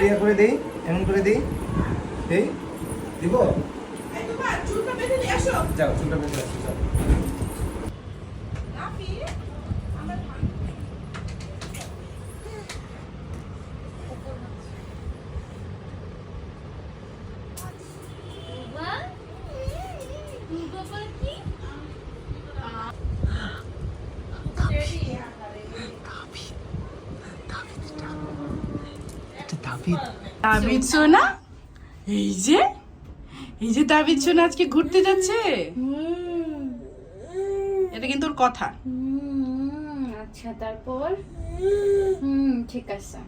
ইয়ে করে দিই এমন করে দিই এই দিব যাও চুলটা বেঁধে আসো যাও। দাবিদ সোনা? এই যে এই যে দাবিদ সোনা আজকে ঘুরতে যাচ্ছে। এটা কিন্তু ওর কথা। আচ্ছা তারপর? হুম ঠিক আছে।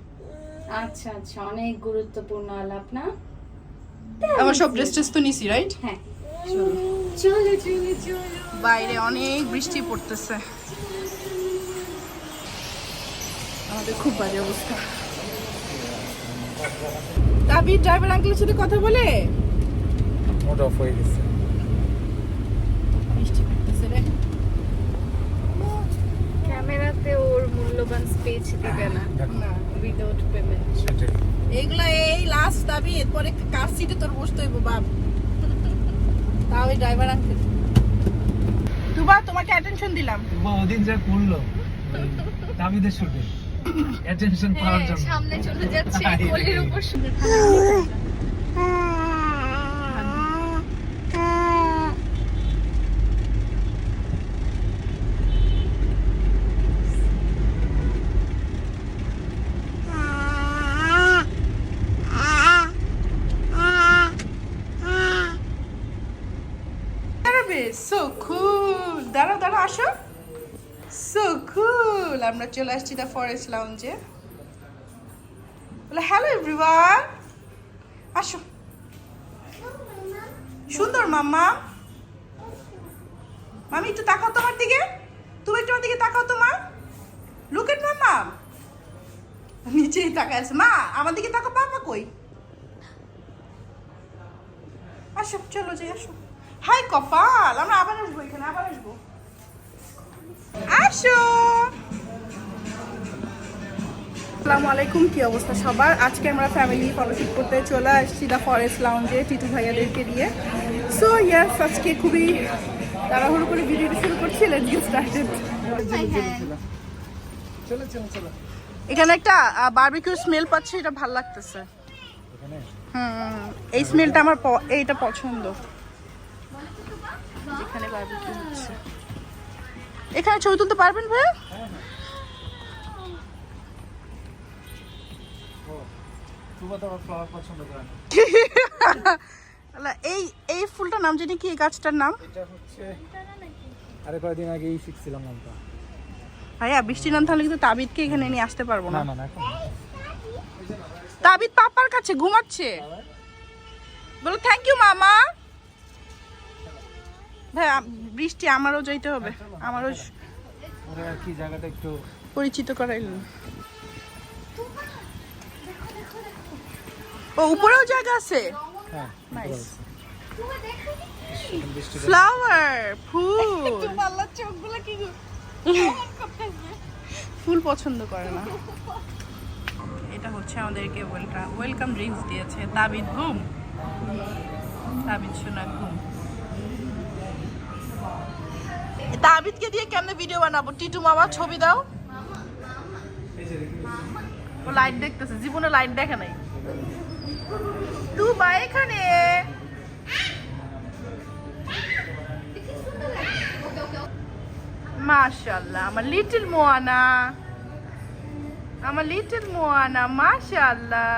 আচ্ছা আচ্ছা অনেক গুরুত্বপূর্ণ আলাপ না? আমার সব ড্রেস ট্রেস তো নিছি রাইট হ্যাঁ। চলো চলো চলো চলো। বাইরে অনেক বৃষ্টি পড়তেছে। আমাদের খুব বাজে অবস্থা। দাবির ড্রাইভার আঙ্কেলের সাথে কথা বলে? মোট অফ হয়ে গেছে। ক্যামেরাতে ওর মূল্যবান স্পেস দিবে না। না উইদাউট পেমেন্ট এইগুলা এই লাস্ট দাবি এরপরে কার সিটে তোর বসতে হইব বাপ। তাও ওই ড্রাইভার আঙ্কেল তুবা তোমাকে অ্যাটেনশন দিলাম। বা ওদিন যা করল দাবিদের শুটে অ্যাটেনশন পাওয়ার জন্য। সামনে চলে যাচ্ছে কোলের উপর দাঁড়াবে সো কুল দাঁড়াও দাঁড়াও আসো। সো কুল আমরা চলে আসছি দ্য ফরেস্ট লাউঞ্জে বলে হ্যালো এভরিওয়ান আসো। সুন্দর, মাম্মা। মামি একটু তাকাও তোমার দিকে। তুমি একটু আমার দিকে তাকাও তোমার। Look at mamma. নিচেই তাকায় আছে। মা, আমার দিকে তাকাও পাপা কই? আসো, চলো যাই, আসো। হাই কপাল। আমরা আবার আসব এখানে, আবার আসব। আসো। আসসালামু আলাইকুম কি অবস্থা সবার? আজকে আমরা ফ্যামিলি ফটোশুট করতে চলে আসছি দ্য ফরেস্ট লাউঞ্জে টিটু ভাইয়াদেরকে দিয়ে সো ইয়াস আজকে খুবই তাড়াহুড়ো করে ভিডিওটি শুরু করছি লেটস গেট স্টার্টেড চলো চলো চলো এখানে একটা বারবিকিউ স্মেল পাচ্ছি এটা ভালো লাগতেছে। হুম এই স্মেলটা আমার প- এইটা পছন্দ। যেখানে বারবিকিউ হচ্ছে। এখানে ছবি তুলতে পারবেন ভাই তুবা তো আবার ফ্লাওয়ার পছন্দ করে না আল্লাহ, এই এই ফুলটার নাম কি এই গাছটার নাম? আগেই শিখছিলাম ভাইয়া নাম তাহলে কিন্তু এখানে নিয়ে আসতে না। পাপার কাছে ঘুমাচ্ছে। থ্যাংক ইউ মামা। বৃষ্টি আমারও যাইতে হবে। আমারও আর কি জায়গাটা একটু পরিচিত করাইলেন ও উপরেও জায়গা আছে? হ্যাঁ ফ্লাওয়ার ফুল। ফুল পছন্দ করে না। এটা হচ্ছে আমাদেরকে ওয়েলকাম ওয়েলকাম ড্রিঙ্কস দিয়েছে। তাবিদ ঘুম? তাবিদ শোনা ঘুম। তাবিদকে দিয়ে কেমনে ভিডিও বানাবো? টিটু মামা, ছবি দাও। লাইট দেখতেছে, জীবনে লাইট দেখে নাই। বা এখানে। মাশাল্লাহ আমার লিটল মোয়ানা। আমার লিটল মোয়ানা মাশাল্লাহ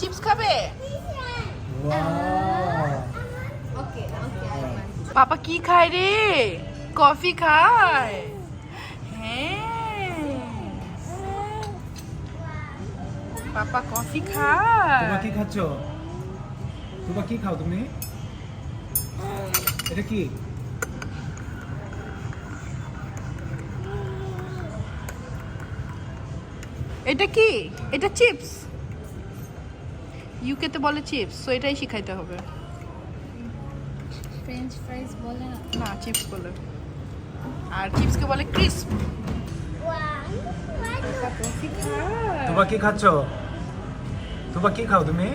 চিপস খাবে? পাপা কি খায় রে? কফি খায়? হ্যাঁ। পাপা কফি খায়। কি খাচ্ছ? তুবা কি খাও তুমি? এটা কি? এটা কি? এটা চিপস? ইউকে তে বলে চিপস সো এটাই শিখাইতে হবে। ফ্রেঞ্চ ফ্রাইজ বলে না? না চিপস বলে। আর চিপসকে বলে ক্রিস্প তোবা কি খাচ্ছ? তোবা কি খাও তুমি?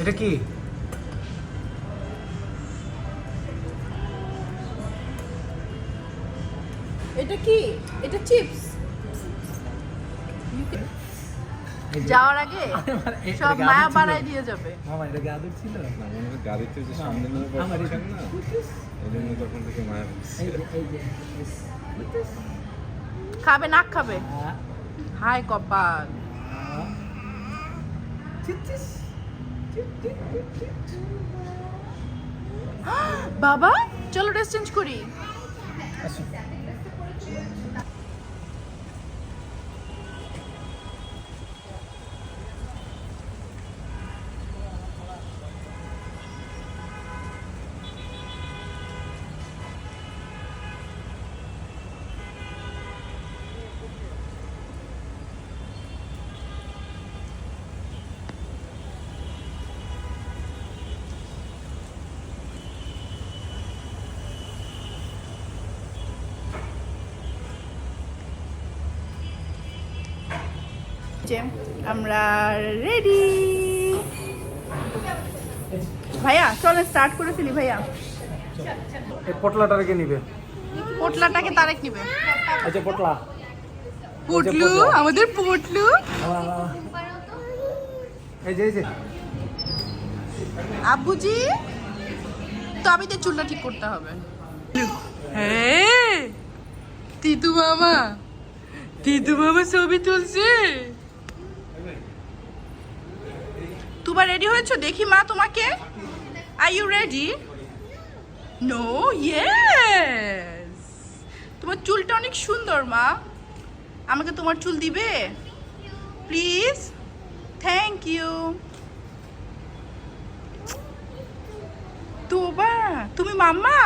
এটা কি? এটা কি? এটা চিপস যাওয়ার আগে সব মায়া বাড়াই দিয়ে যাবে। মামা এটা গাদুর ছিল? গাড়িতে যে সামনে নিয়ে আমার না এই জন্য তখন থেকে মায়া খাবে নাক খাবে? হাই কপাল। আ। বাবা চলো ড্রেস চেঞ্জ করি। যে আমরা রেডি ভাইয়া চলো স্টার্ট করে ফেলি ভাইয়া। পটলাটাকে নিবে? পোটলাটাকে তারেক নিবে। আচ্ছা পটলা। পোটলু। আমাদের পোটলু। এই যে এই যে। আব্বুজি তো আমি তো চুলটা ঠিক করতে হবে। হ্যাঁ তিতু মামা তিতু মামা ছবি তুলছে। তোমার রেডি হয়েছো? দেখি মা তোমাকে। Are you ready no yes তোমার চুলটা অনেক সুন্দর, মা। আমাকে তোমার চুল দিবে? Please thank you Tuba? তুমি মাম্মা?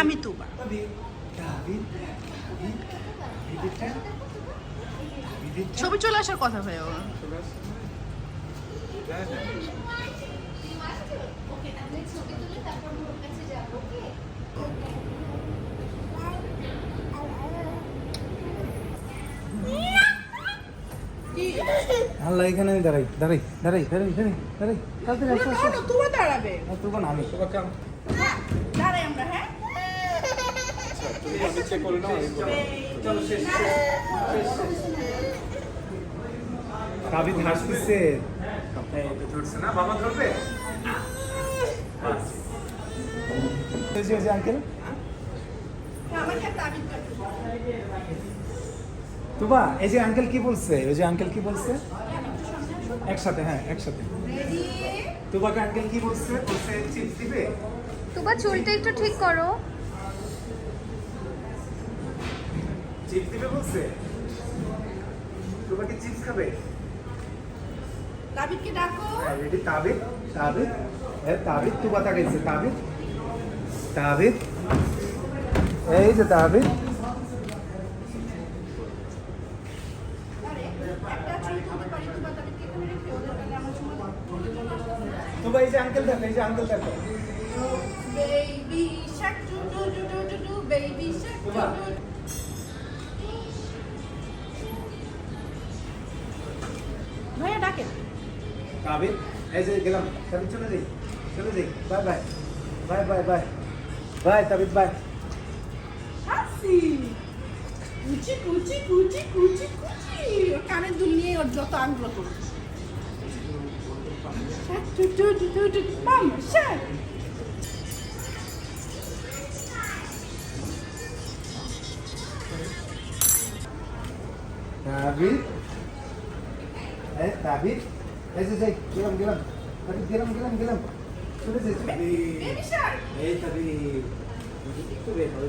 আমি তুবা। ছবি চলে আসার কথা ভাই আল্লাহ এখানে আমি দাঁড়াই দাঁড়াই দাঁড়াই দাঁড়াই দাঁড়াই দাঁড়াই। তাড়াতাড়ি আসো আসো। তুবা দাঁড়াবে। তোবা না আমি। দাঁড়াই আমরা হ্যাঁ। কাবিদ হাসতেছে। ধরছে না? বাবা ধরবে। তুবা এই যে আঙ্কেল কি বলছে? ওই যে আঙ্কেল কি বলছে? একসাথে হ্যাঁ একসাথে? তুবাকে আঙ্কেল কি বলছে? বলছে চিপস দিবে? তোমার চুলটা একটু ঠিক করো। চিপস দিবে বলছে? তুবা কি চিপস খাবে? তাবিদকে ডাকো। রেডি তাবিদ তাবিদ এ তাবিদ তুবা তাকাইছে তাবিদ? তাবিদ? এই যে তাবিদ। এই যে আঙ্কেল দেখো এই যে আঙ্কেল দেখো। Baby shark doo doo doo doo doo baby shark doo doo Tabid এই যে গেলাম। তাবিদ চলে যাই চলে যাই। Bye bye bye bye bye bye Tabid bye. হাসি। কুচি কুচি কুচি কুচি কুচি। ওর কানের দুল নিয়ে ওর যত আগ্রহ shark doo doo doo doo doo mama shark Tabid এই তাবিদ এই যে যাই গেলাম গেলাম তাবিদ গেলাম গেলাম গেলাম চলে যাই চলে বেবি শাক এই তাবিদ একটু বের হও, ওই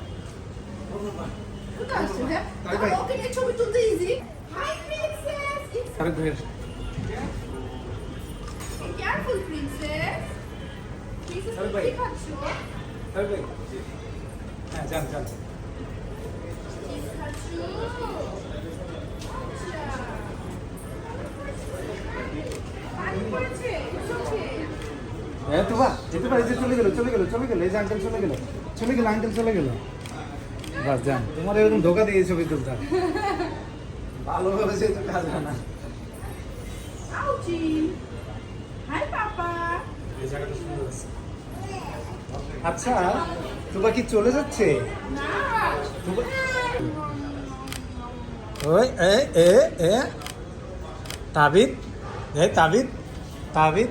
হ্যাঁ তো বাহ যেতে পারি যে চলে গেল চলে গেল চলে গেল এই যে আঙ্কেল চলে গেল চলে গেল আঙ্কেল চলে গেল। বাস যান। তোমার এরকম ধোকা দিয়ে ছবি তুলতে হবে। ভালোভাবে সে তো কাজ না। Hi papa. এই জায়গাটা সুন্দর আছে। আচ্ছা তোবা কি চলে যাচ্ছে? ওই এ এ এ তাবিদ এ তাবিদ তাবিদ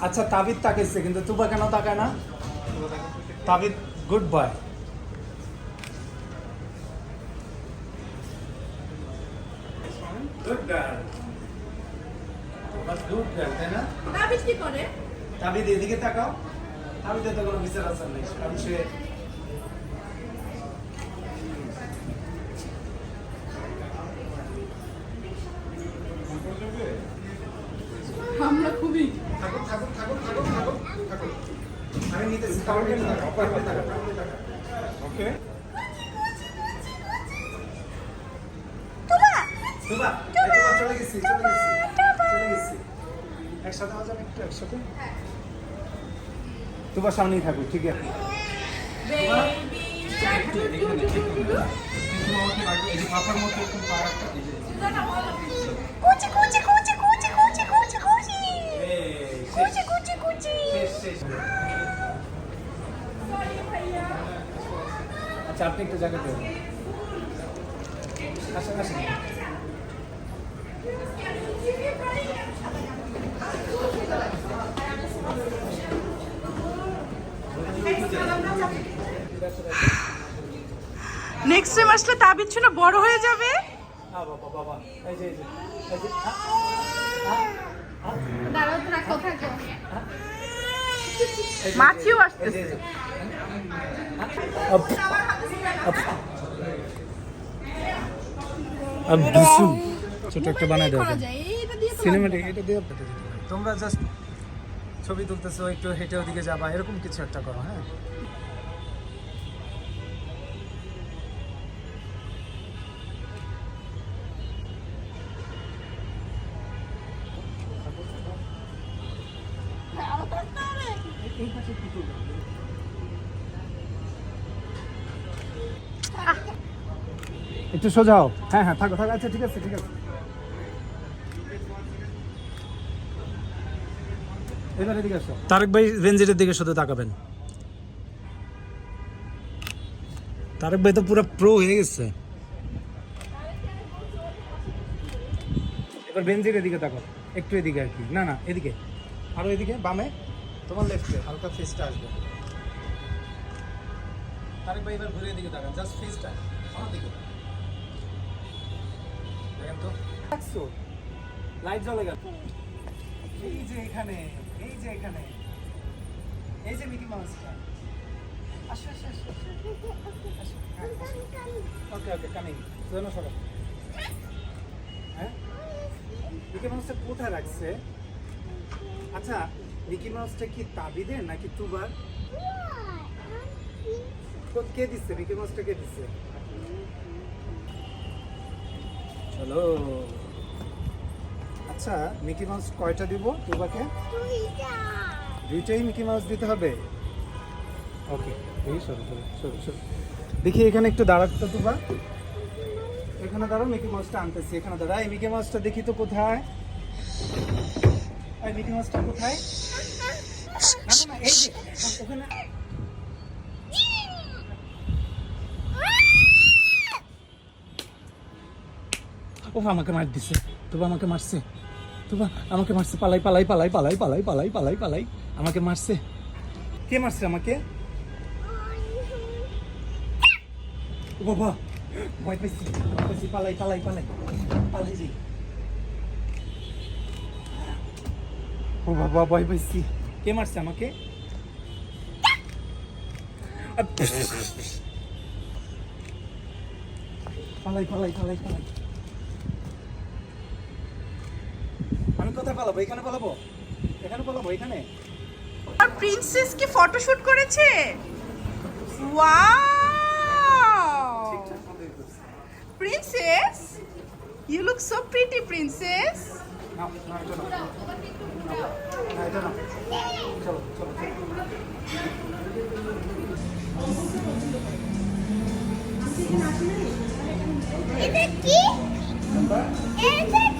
আচ্ছা তাবিদ তাকাইছে কিন্তু তুবা কেন তাকায় না? Tabid good boy good girl good girl তাই না? কি করে? তাবিদ এদিকে তাকাও। তাবিদের তো কোনো বিচার আসার নেই কারণ সে একসাথে বাজাবে একটু একসাথে তোমার সামনেই থাকো ঠিক আছে আচ্ছা আপনি একটু জায়গা দেবেন আসেন আসেন নেক্সট টাইম আসলে তা বিচ্ছুনা বড় হয়ে যাবে? মাছিও আসতেছে। ছোট একটা বানাই দেওয়া সিনেমাটিক এটা দিয়ে তোমরা জাস্ট ছবি তুলতেছো, একটু হেঁটে ওদিকে যাবা, এরকম কিছু একটা করো হ্যাঁ? একটু সোজাও। হ্যাঁ হ্যাঁ থাকো থাকো আচ্ছা ঠিক আছে ঠিক আছে এবারে দিকে আসো তারেক ভাই রেঞ্জের দিকে শুধু তাকাবেন। তারেক ভাই তো পুরো প্রো হয়ে গেছে। এবার বেঞ্জির দিকে তাকাও। একটু এদিকে আর কি। না না এদিকে। আরও এদিকে বামে। তোমার লেফটে হালকা ফেসটা আসবে। তারেক ভাই এবার ঘুরে এদিকে তাকান জাস্ট ফেসটা আমার দিকে। দেখেন তো। লাইট জ্বলে গেল। এই যে এখানে। এই যে এখানে। এই যে মিকি মাউসটা আসো আসো হ্যাঁ? মিকি মাউসটা কোথায় রাখছে? আচ্ছা মিকি মাউসটা কি তাবিদের নাকি তুবার কে দিচ্ছে? মিকি মাউসটা কে দিচ্ছে? চলো। আচ্ছা মিকি মাউস কয়টা দিব তুবাকে দুইটাই মিকি মাউস দিতে হবে? ওকে দেখি সরো সরো সরো সরো। দেখি এখানে একটু দাঁড়াতো তুবা এখানে দাঁড়াও মিকি মাউসটা আনতেছি। এখানে দাঁড়া এই মিকি মাউসটা দেখি তো কোথায়? এই মিকি মাউসটা কোথায়? না না না এই যে ওখানে ও আমাকে মার দিছে তবু আমাকে মারছে। তুবা আমাকে মারছে পালাই পালাই পালাই পালাই পালাই পালাই পালাই পালাই আমাকে মারছে কে মারছে আমাকে বাবা ভয় পাইছি পাইছি পালাই পালাই পালাই পালাই যাই ও বাবা ভয় পাইছি কে মারছে আমাকে পালাই পালাই পালাই পালাই কোথায় পালাবো? এখানে পালাবো? এখানে পালাবো? এখানে? আর প্রিন্সেস কি ফটোশুট করেছে? Wow princess you look so pretty princess নাও, নাও, এটা নাও।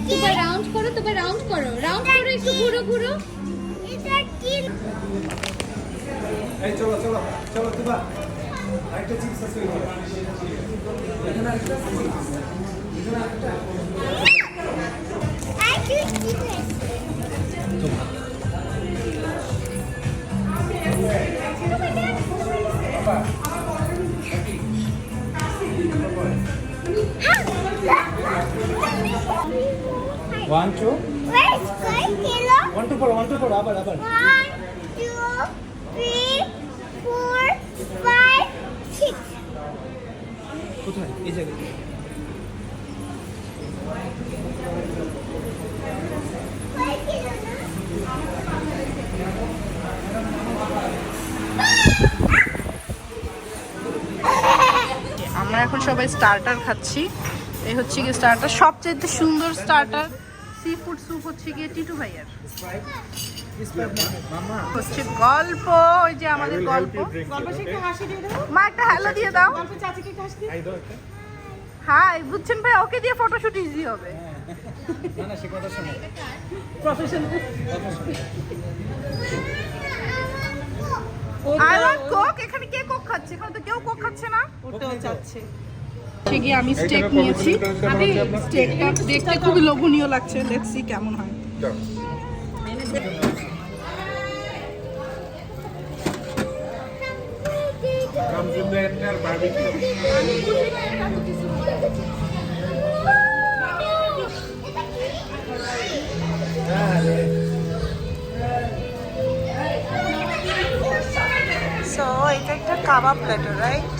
তোকে রাউন্ড করো তোকে রাউন্ড করো। রাউন্ড করো একটু ঘুরো ঘুরো। এই চলো চলো চলো তুবা আরেকটা চিপস আছে ওইখানে। এখানে আরেকটা One, two. Where's Kilo? One, two, four, one, two, four. Abar, abar. One, two, three, four, five, six. কোথায় এই জায়গায় আমরা এখন সবাই স্টার্টার খাচ্ছি এই হচ্ছে কি স্টার্টার সবচেয়ে সুন্দর স্টার্টার ফুড স্যুপ হচ্ছে গিয়ে টিটু ভাইয়ার। মামা। হচ্ছে গল্প ওই যে আমাদের গল্প। মা একটা হ্যালো দিয়ে দাও। আই দাও একটা। হাই বুঝছেন ভাই ওকে দিয়ে ফটোশুট ইজি হবে। না না সে কথা শোনো। আই ওয়ান্ট কোক এখানে কে কোক খাচ্ছে? এখানে তো কেউ কোক খাচ্ছে না। ওটাও চাচ্ছে। সে গিয়ে আমি স্টেক নিয়েছি। স্টেকটা দেখতে খুবই লোভনীয় লাগছে লেটস সি কেমন হয়। সো এটা একটা কাবাব প্লেটার রাইট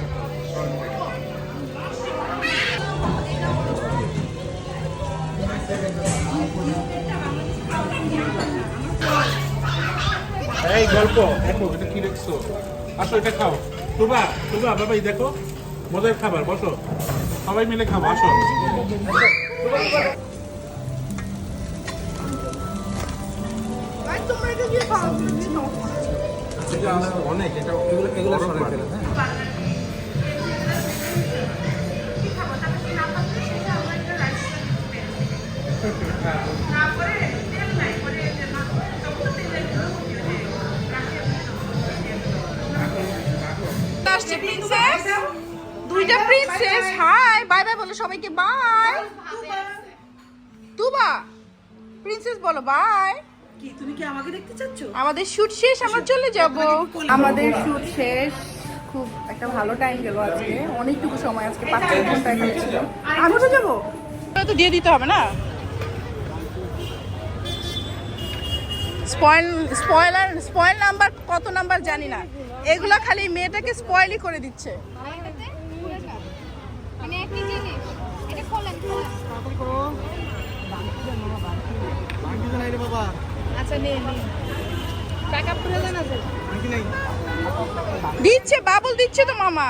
এই গল্প দেখো এটা কি দেখছ? আসো এটা খাও। তুবা তুবা বাবাই দেখো মজার খাবার বসো। সবাই মিলে খাব আসো। এটা অনেক এটা এগুলো এগুলো সরাই ফেলে হ্যাঁ। দুইটা প্রিন্সেস হাই বাই বাই বলো সবাইকে বাই তুবা প্রিন্সেস বলো বাই কি তুমি কি আমাকে দেখতে চাচ্ছ? আমাদের শুট শেষ আমরা চলে যাব। আমাদের শুট শেষ। খুব একটা ভালো টাইম গেল আজকে। অনেকটুকু সময় আজকে পাঁচ ঘণ্টা ছিল আমি তো যাব। তো দিয়ে দিতে হবে না? স্পয়েল স্পয়লার স্পয়েল নাম্বার কত নাম্বার জানি না। এগুলো খালি মেয়েটাকে স্পয়েলই করে দিচ্ছে। দিচ্ছে বাবুল দিচ্ছে তো মামা।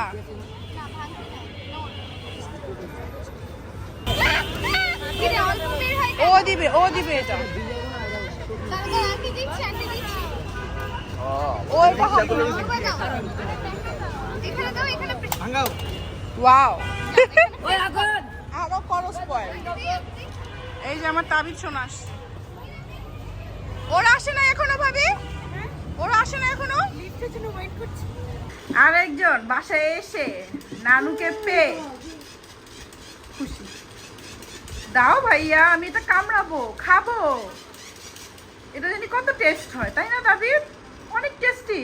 ও দিবে ও দিবে এটা। ও এটা হবে দাও এখানে দাও এখানে ওয়াও। আরও করো স্পয়েল এই যে আমার তাবিজ শোনাস ওরা আসে না এখনও ভাবি? ওরা আসে না এখনও? আর একজন বাসায় এসে নানুকে পেয়ে খুশি। দাও ভাইয়া আমি এটা কামড়াবো খাব। এটা জানি কত টেস্ট হয় তাই না দাদির? অনেক টেস্টি